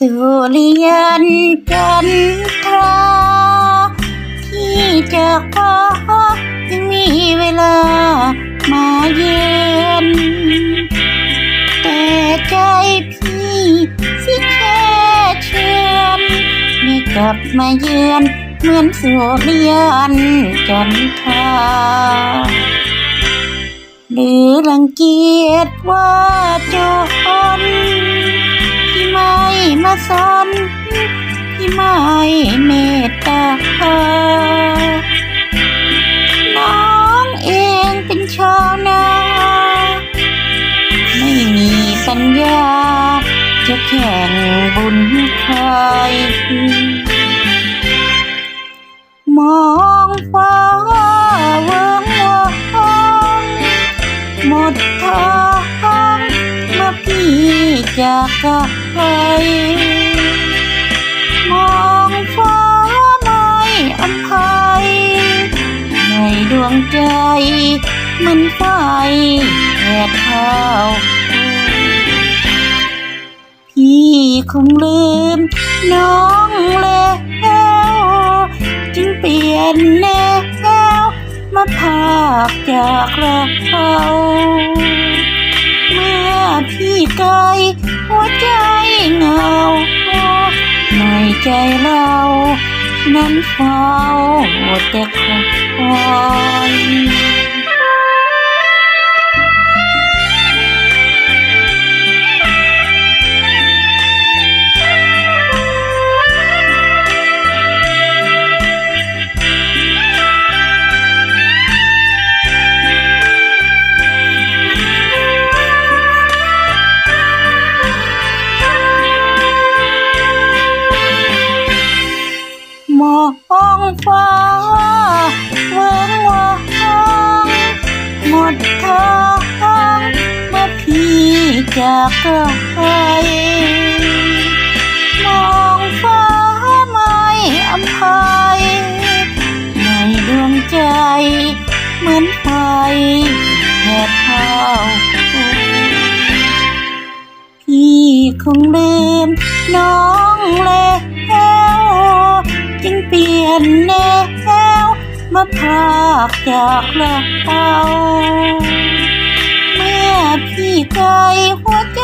ริยันจันทราที่จากฟ้ายังมีเวลามาเยือนแต่ใจพี่สิแค่เชื่อนไม่กลับมาเยือนเหมือนสุริยันจันทราหรือรังเกียจว่าจน สนที่ไม่เมตตา น้องเองเป็นชาวนา ไม่มีปัญญา จะแข่งบุญใครมองฟ้าเวิงวางหมดทางเมื่อพี่จากกัน ไปมองฟ้าไม่อภัยในดวงใจมันไฟแผดเท้าพี่คงลืมน้องแล้วจึงเปลี่ยนแนวมาพากจากเรา มื่อพี่ไกลหัวใจเหงาในใจเรา นั้นเฝ้าแต่คอย มองฟ้าเวิงวางหมดทางเมื่อพี่จากกันไปมองฟ้าไม่อภัยในดวงใจ เหมือนไฟแผดเผาพี่คงลืมน้องแล้ว เปลี่แนวมาพากจากโลกเราเมื่อพี่ใจหัวใจ